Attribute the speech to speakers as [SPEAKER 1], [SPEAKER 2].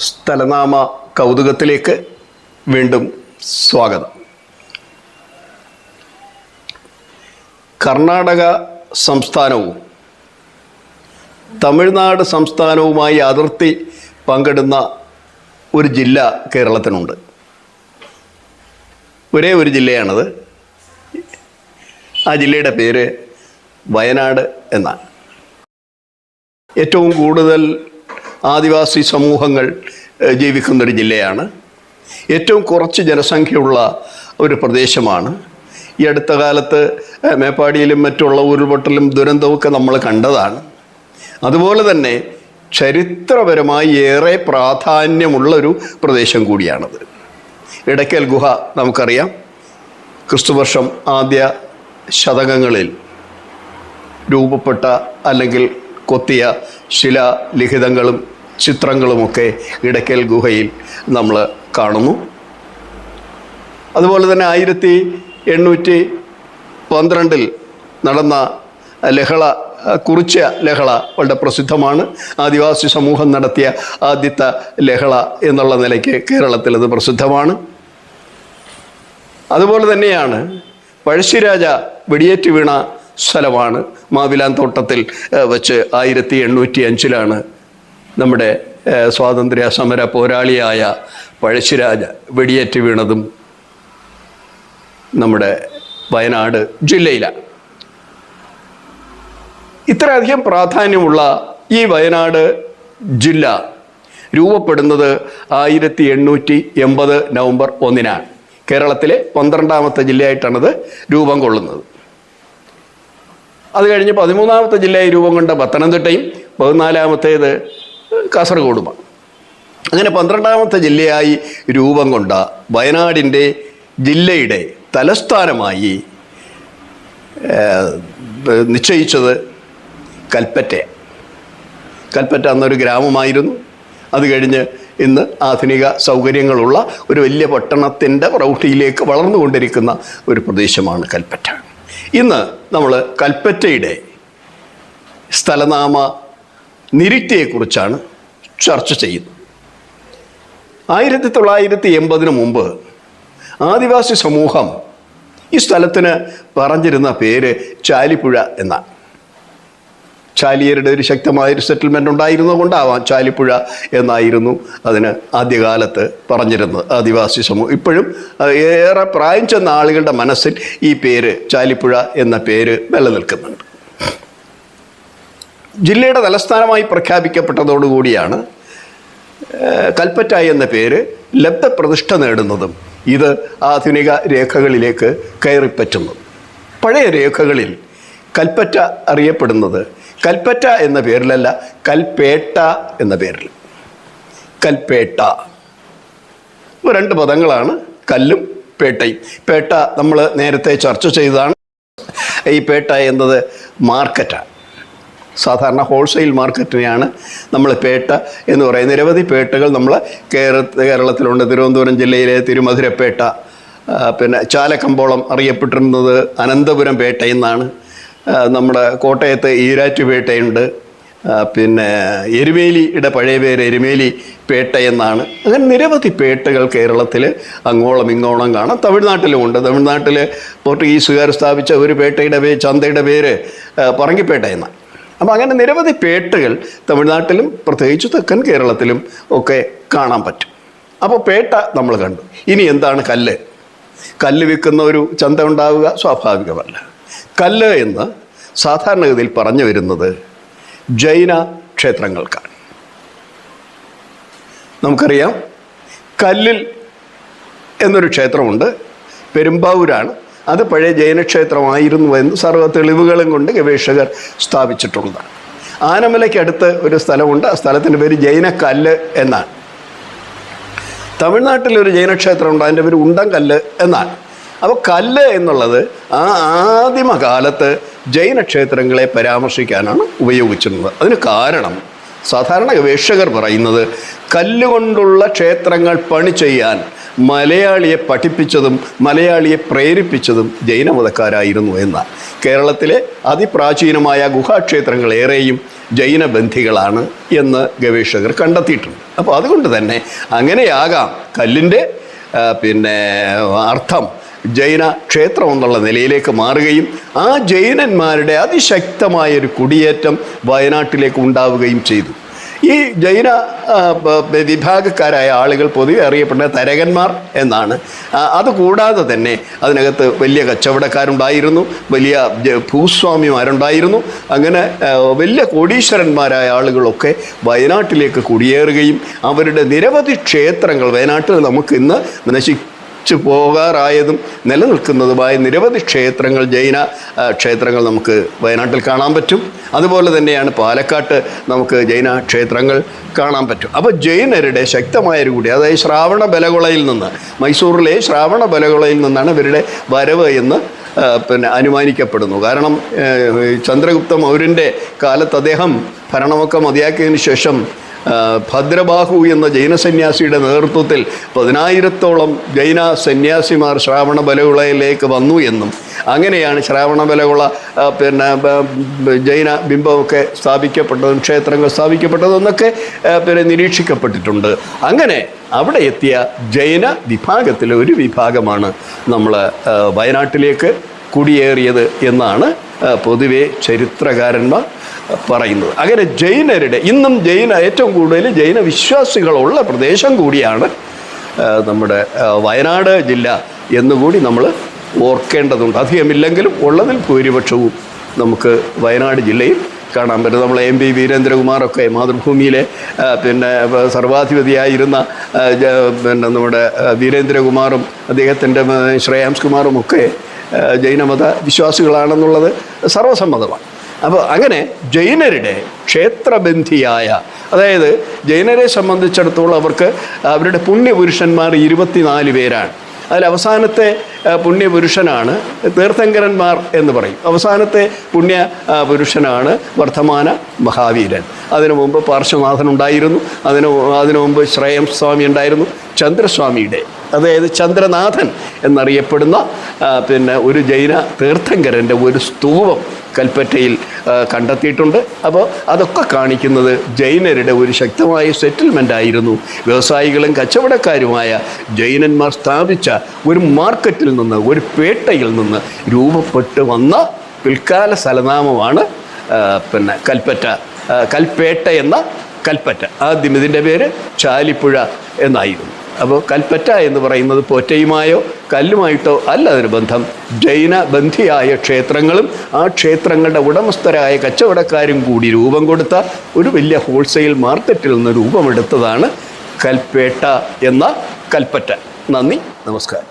[SPEAKER 1] സ്ഥലനാമ കൗതുകത്തിലേക്ക് വീണ്ടും സ്വാഗതം. കർണാടക സംസ്ഥാനവും തമിഴ്നാട് സംസ്ഥാനവുമായി അതിർത്തി പങ്കിടുന്ന ഒരു ജില്ല കേരളത്തിനുണ്ട്. ഒരേ ഒരു ജില്ലയാണത്. ആ ജില്ലയുടെ പേര് വയനാട് എന്നാണ്. ഏറ്റവും കൂടുതൽ ആദിവാസി സമൂഹങ്ങൾ ജീവിക്കുന്നൊരു ജില്ലയാണ്. ഏറ്റവും കുറച്ച് ജനസംഖ്യയുള്ള ഒരു പ്രദേശമാണ്. ഈ അടുത്ത കാലത്ത് മേപ്പാടിയിലും മറ്റുള്ള ഉരുൾപൊട്ടലും ദുരന്തവുമൊക്കെ നമ്മൾ കണ്ടതാണ്. അതുപോലെ തന്നെ ചരിത്രപരമായി ഏറെ പ്രാധാന്യമുള്ളൊരു പ്രദേശം കൂടിയാണത്. ഇടയ്ക്കൽ ഗുഹ നമുക്കറിയാം. ക്രിസ്തുവർഷം ആദ്യ ശതകങ്ങളിൽ രൂപപ്പെട്ട അല്ലെങ്കിൽ കൊത്തിയ ശിലാലിഖിതങ്ങളും ചിത്രങ്ങളുമൊക്കെ ഇടയ്ക്കൽ ഗുഹയിൽ നമ്മൾ കാണുന്നു. അതുപോലെ തന്നെ ആയിരത്തി എണ്ണൂറ്റി പന്ത്രണ്ടിൽ നടന്ന ലഹള കുറിച്ച ലഹള വളരെ പ്രസിദ്ധമാണ്. ആദിവാസി സമൂഹം നടത്തിയ ആദ്യത്തെ ലഹള എന്നുള്ള നിലയ്ക്ക് കേരളത്തിൽ അത് പ്രസിദ്ധമാണ്. അതുപോലെ തന്നെയാണ് പഴശ്ശിരാജ വെടിയേറ്റ് വീണ സ്ഥലമാണ് മാവിലാൻ തോട്ടത്തിൽ വെച്ച് ആയിരത്തി എണ്ണൂറ്റി അഞ്ചിലാണ് നമ്മുടെ സ്വാതന്ത്ര്യ സമര പോരാളിയായ പഴശ്ശിരാജ വെടിയേറ്റ് വീണതും നമ്മുടെ വയനാട് ജില്ലയിലാണ്. ഇത്രയധികം പ്രാധാന്യമുള്ള ഈ വയനാട് ജില്ല രൂപപ്പെടുന്നത് ആയിരത്തി എണ്ണൂറ്റി എൺപത് നവംബർ ഒന്നിനാണ്. കേരളത്തിലെ പന്ത്രണ്ടാമത്തെ ജില്ലയായിട്ടാണത് രൂപം കൊള്ളുന്നത്. അത് കഴിഞ്ഞ് പതിമൂന്നാമത്തെ ജില്ലയായി രൂപം കൊണ്ട പത്തനംതിട്ടയും പതിനാലാമത്തേത് കാസർഗോഡുമാണ് അങ്ങനെ പന്ത്രണ്ടാമത്തെ ജില്ലയായി രൂപം കൊണ്ട വയനാടിന്റെ ജില്ലയുടെ തലസ്ഥാനമായി നിശ്ചയിച്ചത് കൽപ്പറ്റ. കൽപ്പറ്റ അന്നൊരു ഗ്രാമമായിരുന്നു. അത് കഴിഞ്ഞ് ഇന്ന് ആധുനിക സൗകര്യങ്ങളുള്ള ഒരു വലിയ പട്ടണത്തിന്റെ പ്രൗഢിയിലേക്ക് വളർന്നുകൊണ്ടിരിക്കുന്ന ഒരു പ്രദേശമാണ് കൽപ്പറ്റ. ഇന്ന് നമ്മൾ കൽപ്പറ്റയുടെ സ്ഥലനാമ നിരുക്തിയെക്കുറിച്ചാണ് ചർച്ച ചെയ്യുന്നത്. ആയിരത്തി തൊള്ളായിരത്തി എൺപതിന് മുമ്പ് ആദിവാസി സമൂഹം ഈ സ്ഥലത്തിന് പറഞ്ഞിരുന്ന പേര് ചാലിപ്പുഴ എന്നാണ്. ചാലിയരുടെ ഒരു ശക്തമായൊരു സെറ്റിൽമെന്റ് ഉണ്ടായിരുന്നത് കൊണ്ടാവാം ചാലിപ്പുഴ എന്നായിരുന്നു അതിന് ആദ്യകാലത്ത് പറഞ്ഞിരുന്നത് ആദിവാസി സമൂഹം ഇപ്പോഴും ഏറെ പ്രായം ചെന്ന ആളുകളുടെ മനസ്സിൽ ഈ പേര് ചാലിപ്പുഴ എന്ന പേര് നിലനിൽക്കുന്നുണ്ട്. ജില്ലയുടെ തലസ്ഥാനമായി പ്രഖ്യാപിക്കപ്പെട്ടതോടുകൂടിയാണ് കൽപ്പറ്റ എന്ന പേര് ലബ്ധപ്രതിഷ്ഠ നേടുന്നതും ഇത് ആധുനിക രേഖകളിലേക്ക് കയറിപ്പറ്റുന്നു. പഴയ രേഖകളിൽ കൽപ്പറ്റ അറിയപ്പെടുന്നത് കൽപ്പറ്റ എന്ന പേരിലല്ല കൽപ്പേട്ട എന്ന പേരിൽ. കൽപ്പേട്ട. രണ്ട് പദങ്ങളാണ് കല്ലും പേട്ടയും. പേട്ട നമ്മൾ നേരത്തെ ചർച്ച ചെയ്തതാണ്. ഈ പേട്ട എന്നത് മാർക്കറ്റാണ്. സാധാരണ ഹോൾസെയിൽ മാർക്കറ്റിനെയാണ് നമ്മൾ പേട്ട എന്ന് പറയുന്നത്. നിരവധി പേട്ടകൾ നമ്മൾ കേര കേരളത്തിലുണ്ട്. തിരുവനന്തപുരം ജില്ലയിലെ തിരുമധുരപ്പേട്ട പിന്നെ ചാലക്കമ്പോളം അറിയപ്പെട്ടിരുന്നത് അനന്തപുരം പേട്ട എന്നാണ്. നമ്മുടെ കോട്ടയത്ത് ഈരാറ്റുപേട്ടയുണ്ട് പിന്നെ എരുമേലിയുടെ പഴയ പേര് എരുമേലി പേട്ട എന്നാണ്. അങ്ങനെ നിരവധി പേട്ടകൾ കേരളത്തിൽ അങ്ങോളം ഇങ്ങോളം കാണാം. തമിഴ്നാട്ടിലുമുണ്ട് തമിഴ്നാട്ടിൽ പോർട്ടുഗീസുകാർ സ്ഥാപിച്ച ഒരു പേട്ടയുടെ പേര് ചന്തയുടെ പേര് പറങ്കിപ്പേട്ട എന്നാണ്. അപ്പോൾ അങ്ങനെ നിരവധി പേട്ടകൾ തമിഴ്നാട്ടിലും പ്രത്യേകിച്ച് തെക്കൻ കേരളത്തിലും ഒക്കെ കാണാൻ പറ്റും. അപ്പോൾ പേട്ട നമ്മൾ കണ്ടു. ഇനി എന്താണ് കല്ല്? കല്ല് വിൽക്കുന്ന ഒരു ചന്ത ഉണ്ടാവുക സ്വാഭാവികമല്ല. കല്ല് എന്ന് സാധാരണഗതിയിൽ പറഞ്ഞു വരുന്നത് ജൈന ക്ഷേത്രങ്ങൾക്കാണ്. നമുക്കറിയാം കല്ലിൽ എന്നൊരു ക്ഷേത്രമുണ്ട്. പെരുമ്പാവൂരാണ്. അത് പഴയ ജൈനക്ഷേത്രമായിരുന്നു എന്ന് സർവ തെളിവുകളും കൊണ്ട് ഗവേഷകർ സ്ഥാപിച്ചിട്ടുള്ളതാണ്. ആനമലയ്ക്കടുത്ത് ഒരു സ്ഥലമുണ്ട്. ആ സ്ഥലത്തിന്റെ പേര് ജൈനക്കല്ല് എന്നാണ്. തമിഴ്നാട്ടിൽ ഒരു ജൈനക്ഷേത്രമുണ്ട്. അതിന്റെ പേര് ഉണ്ടംകല്ല് എന്നാണ്. അപ്പോൾ കല്ല് എന്നുള്ളത് ആ ആദിമകാലത്ത് ജൈനക്ഷേത്രങ്ങളെ പരാമർശിക്കാനാണ് ഉപയോഗിച്ചിരുന്നത്. അതിന് കാരണം സാധാരണ ഗവേഷകർ പറയുന്നത് കല്ലുകൊണ്ടുള്ള ക്ഷേത്രങ്ങൾ പണി ചെയ്യാൻ മലയാളിയെ പഠിപ്പിച്ചതും മലയാളിയെ പ്രേരിപ്പിച്ചതും ജൈനമതക്കാരായിരുന്നു എന്നാണ് കേരളത്തിലെ അതിപ്രാചീനമായ ഗുഹാക്ഷേത്രങ്ങൾ ഏറെയും ജൈനബന്ധികളാണ് എന്ന് ഗവേഷകർ കണ്ടെത്തിയിട്ടുണ്ട്. അപ്പോൾ അതുകൊണ്ട് തന്നെ അങ്ങനെയാകാം കല്ലിന്റെ പിന്നെ അർത്ഥം ജൈന ക്ഷേത്രം എന്നുള്ള നിലയിലേക്ക് മാറുകയും ആ ജൈനന്മാരുടെ അതിശക്തമായൊരു കുടിയേറ്റം വയനാട്ടിലേക്ക് ഉണ്ടാവുകയും ചെയ്തു. ഈ ജൈന വിഭാഗക്കാരായ ആളുകൾ പൊതുവെ അറിയപ്പെടുന്ന തരകന്മാർ എന്നാണ്. അതുകൂടാതെ തന്നെ അതിനകത്ത് വലിയ കച്ചവടക്കാരുണ്ടായിരുന്നു വലിയ ഭൂസ്വാമിമാരുണ്ടായിരുന്നു. അങ്ങനെ വലിയ കോടീശ്വരന്മാരായ ആളുകളൊക്കെ വയനാട്ടിലേക്ക് കുടിയേറുകയും അവരുടെ നിരവധി ക്ഷേത്രങ്ങൾ വയനാട്ടിൽ നമുക്ക് ഇന്ന് നശിച്ചു പോകാറായതും നിലനിൽക്കുന്നതുമായ നിരവധി ക്ഷേത്രങ്ങൾ ജൈന ക്ഷേത്രങ്ങൾ നമുക്ക് വയനാട്ടിൽ കാണാൻ പറ്റും. അതുപോലെ തന്നെയാണ് പാലക്കാട്ട് നമുക്ക് ജൈന ക്ഷേത്രങ്ങൾ കാണാൻ പറ്റും. അപ്പോൾ ജൈനരുടെ ശക്തമായ ഒരു കൂടി അതായത് ശ്രാവണ ബലകുളയിൽ നിന്ന് മൈസൂറിലെ ശ്രാവണ ബലകുളയിൽ നിന്നാണ് ഇവരുടെ വരവ് എന്ന് പിന്നെ അനുമാനിക്കപ്പെടുന്നു. കാരണം ചന്ദ്രഗുപ്ത മൗര്യന്റെ കാലത്ത് അദ്ദേഹം ഭരണമൊക്കെ മതിയാക്കിയതിന് ശേഷം ഭദ്രബാഹു എന്ന ജൈന സന്യാസിയുടെ നേതൃത്വത്തിൽ പതിനായിരത്തോളം ജൈന സന്യാസിമാർ ശ്രാവണ ബലകുളയിലേക്ക് വന്നു എന്നും അങ്ങനെയാണ് ശ്രാവണ ബലകുള പിന്നെ ജൈന ബിംബമൊക്കെ സ്ഥാപിക്കപ്പെട്ടതും ക്ഷേത്രങ്ങൾ സ്ഥാപിക്കപ്പെട്ടതും എന്നൊക്കെ പിന്നെ നിരീക്ഷിക്കപ്പെട്ടിട്ടുണ്ട്. അങ്ങനെ അവിടെ എത്തിയ ജൈന വിഭാഗത്തിലെ ഒരു വിഭാഗമാണ് നമ്മൾ വയനാട്ടിലേക്ക് കുടിയേറിയത് എന്നാണ് പൊതുവെ ചരിത്രകാരന്മാർ പറയുന്നത്. അങ്ങനെ ജൈനരുടെ ഇന്നും ജൈന ഏറ്റവും കൂടുതൽ ജൈന വിശ്വാസികളുള്ള പ്രദേശം കൂടിയാണ് നമ്മുടെ വയനാട് ജില്ല എന്നുകൂടി നമ്മൾ ഓർക്കേണ്ടതുണ്ട്. അധികമില്ലെങ്കിലും ഉള്ളതിൽ ഭൂരിപക്ഷവും നമുക്ക് വയനാട് ജില്ലയിൽ കാണാൻ പറ്റും. നമ്മൾ എം പി വീരേന്ദ്രകുമാറൊക്കെ മാതൃഭൂമിയിലെ പിന്നെ സർവാധിപതിയായിരുന്ന പിന്നെ നമ്മുടെ വീരേന്ദ്രകുമാറും അദ്ദേഹത്തിന്റെ ശ്രേയാംസ് കുമാറും ഒക്കെ ജൈനമത വിശ്വാസികളാണെന്നുള്ളത് സർവസമ്മതമാണ്. അപ്പോൾ അങ്ങനെ ജൈനരുടെ ക്ഷേത്രബന്ധിയായ അതായത് ജൈനരെ സംബന്ധിച്ചിടത്തോളം അവർക്ക് അവരുടെ പുണ്യപുരുഷന്മാർ ഇരുപത്തിനാല് പേരാണ്. അതിൽ അവസാനത്തെ പുണ്യപുരുഷനാണ് തീർത്ഥങ്കരന്മാർ എന്ന് പറയും. അവസാനത്തെ പുണ്യ പുരുഷനാണ് വർദ്ധമാന മഹാവീരൻ. അതിനു മുമ്പ് പാർശ്വനാഥൻ ഉണ്ടായിരുന്നു. അതിന് അതിനു മുമ്പ് ശ്രേയം സ്വാമി ഉണ്ടായിരുന്നു. ചന്ദ്രസ്വാമിയുടെ അതായത് ചന്ദ്രനാഥൻ എന്നറിയപ്പെടുന്ന പിന്നെ ഒരു ജൈന തീർത്ഥങ്കരന്റെ ഒരു സ്തൂപം കൽപ്പറ്റയിൽ കണ്ടെത്തിയിട്ടുണ്ട്. അപ്പോൾ അതൊക്കെ കാണിക്കുന്നത് ജൈനരുടെ ഒരു ശക്തമായ സെറ്റിൽമെന്റ് ആയിരുന്നു. വ്യവസായികളും കച്ചവടക്കാരുമായ ജൈനന്മാർ സ്ഥാപിച്ച ഒരു മാർക്കറ്റിൽ നിന്ന് ഒരു പേട്ടയിൽ നിന്ന് രൂപപ്പെട്ട് വന്ന പിൽക്കാല സ്ഥലനാമമാണ് പിന്നെ കൽപ്പറ്റ. കൽപ്പേട്ട എന്ന കൽപ്പറ്റ. ആദ്യം ഇതിന്റെ പേര് ചാലിപ്പുഴ എന്നായിരുന്നു. അപ്പോൾ കൽപ്പറ്റ എന്ന് പറയുന്നത് പോറ്റയുമായോ കല്ലുമായിട്ടോ അല്ല അതിന് ബന്ധം. ജൈന ബന്ധിയായ ക്ഷേത്രങ്ങളും ആ ക്ഷേത്രങ്ങളുടെ ഉടമസ്ഥരായ കച്ചവടക്കാരും കൂടി രൂപം കൊടുത്ത ഒരു വലിയ ഹോൾസെയിൽ മാർക്കറ്റിൽ നിന്ന് രൂപമെടുത്തതാണ് കൽപ്പേട്ട എന്ന കൽപ്പറ്റ. നന്ദി നമസ്കാരം.